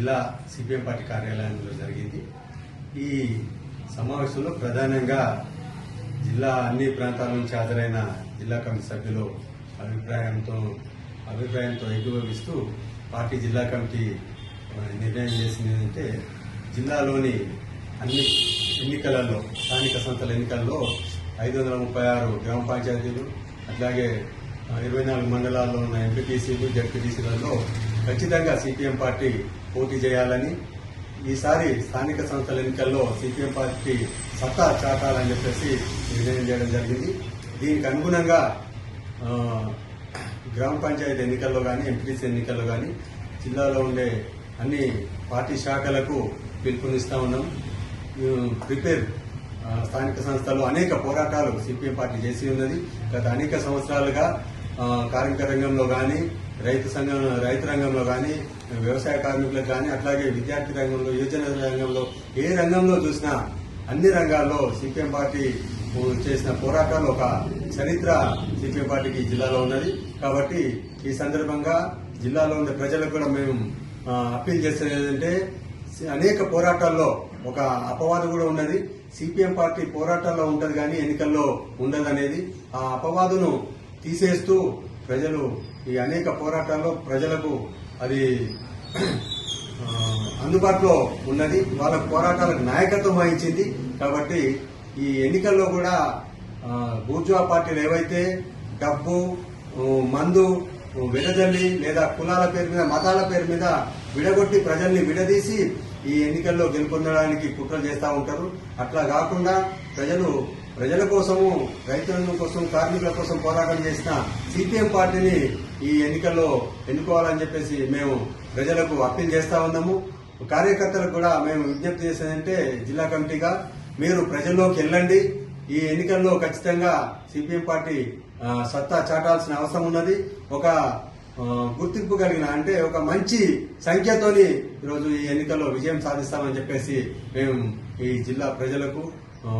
జిల్లా CPM party కార్యాలయంలో జరిగింది. ఈ సమావేశంలో ప్రధానంగా జిల్లా అన్ని ప్రాంతాల నుంచి హాజరైన జిల్లా కమిటీ సభ్యులు అభిప్రాయంతో అభిప్రాయంతో ఏకీభవిస్తూ పార్టీ జిల్లా కమిటీ నిర్ణయం చేసింది ఏంటంటే జిల్లాలోని అన్ని ఎన్నికలలో స్థానిక సంస్థల ఎన్నికల్లో ఐదు వందల ముప్పై ఆరు గ్రామ పంచాయతీలు అట్లాగే ఇరవై నాలుగు మండలాల్లో ఉన్న ఎంపీటీసీలు జడ్పీటీసీలలో ఖచ్చితంగా సిపిఎం పార్టీ పోటీ చేయాలని ఈసారి స్థానిక సంస్థల ఎన్నికల్లో సిపిఎం పార్టీ సత్తా చాటాలని చెప్పేసి నిర్ణయం చేయడం జరిగింది. దీనికి అనుగుణంగా గ్రామ పంచాయతీ ఎన్నికల్లో కానీ ఎంపీటీసీ ఎన్నికల్లో కానీ జిల్లాలో ఉండే అన్ని పార్టీ శాఖలకు పిలుపునిస్తూ ఉన్నాం. ప్రిపేర్ స్థానిక సంస్థలు అనేక పోరాటాలు సిపిఎం పార్టీ చేసి ఉన్నది. గత అనేక సంవత్సరాలుగా కార్మిక రంగంలో కానీ రైతు సంఘం రైతు రంగంలో కానీ వ్యవసాయ కార్మికులకు కానీ అట్లాగే విద్యార్థి రంగంలో యువజన రంగంలో ఏ రంగంలో చూసినా అన్ని రంగాల్లో సిపిఎం పార్టీ చేసిన పోరాటాలు ఒక చరిత్ర సిపిఎం పార్టీకి జిల్లాలో ఉన్నది. కాబట్టి ఈ సందర్భంగా జిల్లాలో ఉన్న ప్రజలకు కూడా మేము అప్పీల్ చేసేది ఏంటంటే అనేక పోరాటాల్లో ఒక అపవాదు కూడా ఉన్నది. సిపిఎం పార్టీ పోరాటాల్లో ఉంటది కానీ ఎన్నికల్లో ఉండదు అనేది ఆ అపవాదును తీసేస్తూ ప్రజలు ఈ అనేక పోరాటాల్లో ప్రజలకు అది అందుబాటులో ఉన్నది. వాళ్ళ పోరాటాలకు నాయకత్వం వహించింది. కాబట్టి ఈ ఎన్నికల్లో కూడా బూర్జువా పార్టీలు ఏవైతే డబ్బు మందు విడదల్లి లేదా కులాల పేరు మీద మతాల పేరు మీద విడగొట్టి ప్రజల్ని విడదీసి ఈ ఎన్నికల్లో గెలుపొందడానికి కుట్రలు చేస్తూ ఉంటారు. అట్లా కాకుండా ప్రజలు ప్రజల కోసము రైతుల కోసం కార్మికుల కోసం పోరాటం చేసిన సిపిఎం పార్టీని ఈ ఎన్నికల్లో ఎన్నుకోవాలని చెప్పేసి మేము ప్రజలకు అప్పీల్ చేస్తా ఉన్నాము. కార్యకర్తలకు కూడా మేము విజ్ఞప్తి చేసేదంటే జిల్లా కమిటీగా మీరు ప్రజల్లోకి వెళ్ళండి. ఈ ఎన్నికల్లో ఖచ్చితంగా సిపిఎం పార్టీ సత్తా చాటాల్సిన అవసరం ఉన్నది. ఒక గుర్తింపు కలిగిన అంటే ఒక మంచి సంఖ్యతోని ఈరోజు ఈ ఎన్నికల్లో విజయం సాధిస్తామని చెప్పేసి మేము ఈ జిల్లా ప్రజలకు ఆ,